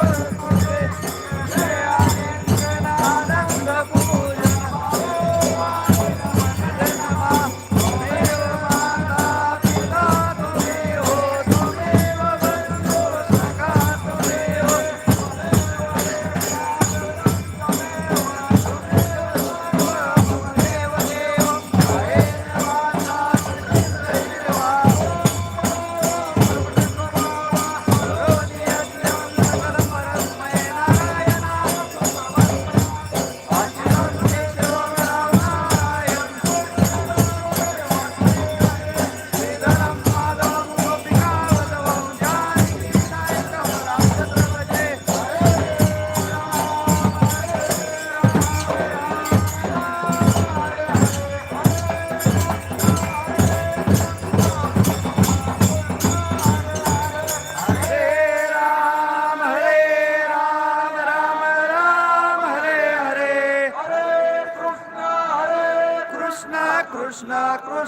Woo!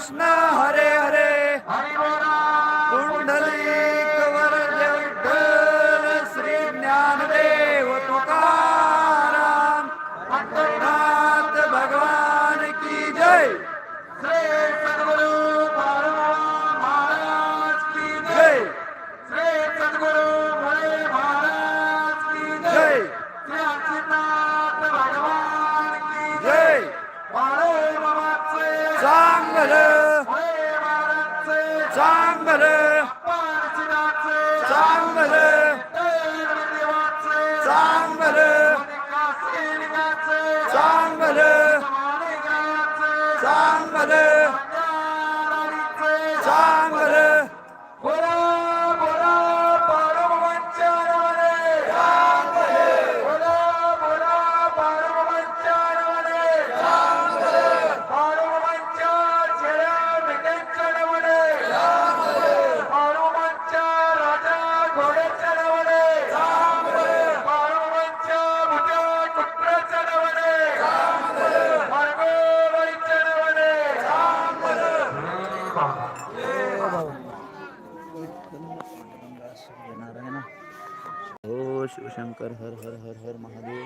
Krishna. चांगल पारशिराचे चांगल देवाचे चांगल काशीलिंगाचे चांगल चांगल चांगल शिवशंकर हर हर हर हर महादेव।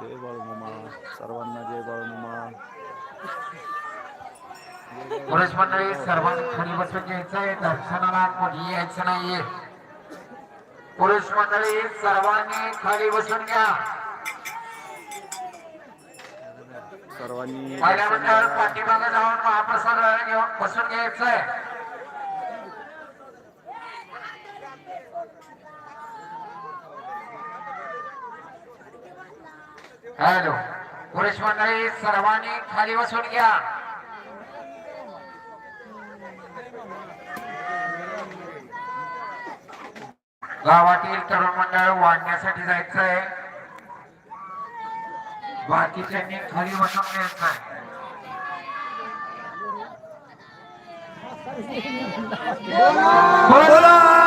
जय बाळूमामा सर्वांना जय बाळूमामा। पुरुष मंडळी सर्वांनी खाली बसून घ्यायचंय दर्शनाला कोणी यायचं नाहीये। पुरुष मंडळी सर्वांनी खाली बसून घ्या। सर्वांनी पाठीमागे जाऊन महाप्रसाद घेऊन बसून घ्यायचंय हॅलो. पुरुष मंडळी सर्वांनी खाली बसून घ्या. गावातील तरुण मंडळ वाढण्यासाठी जायचंय. बाकीच्यांनी खाली बसून घ्यायचंय. बोला! बोला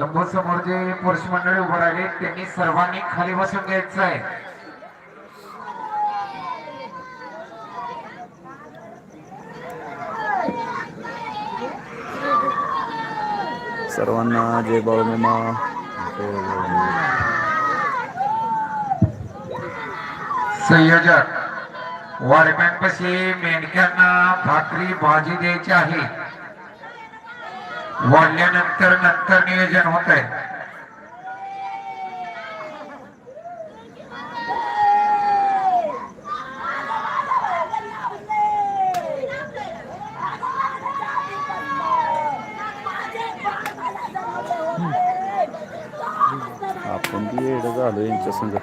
समोर जे पुरुष मंडळी उभं राहिले. त्यांनी सर्वांनी खाली बसून घ्यायचं आहे सर्वांना जय बाळूमामा. संयोजक वाडम्यांपाशी मेंढक्यांना भाकरी भाजी द्यायची आहे. वाढल्यानंतर नंतर नियोजन होत आहे आपण ती येडं झालो यांच्या संग.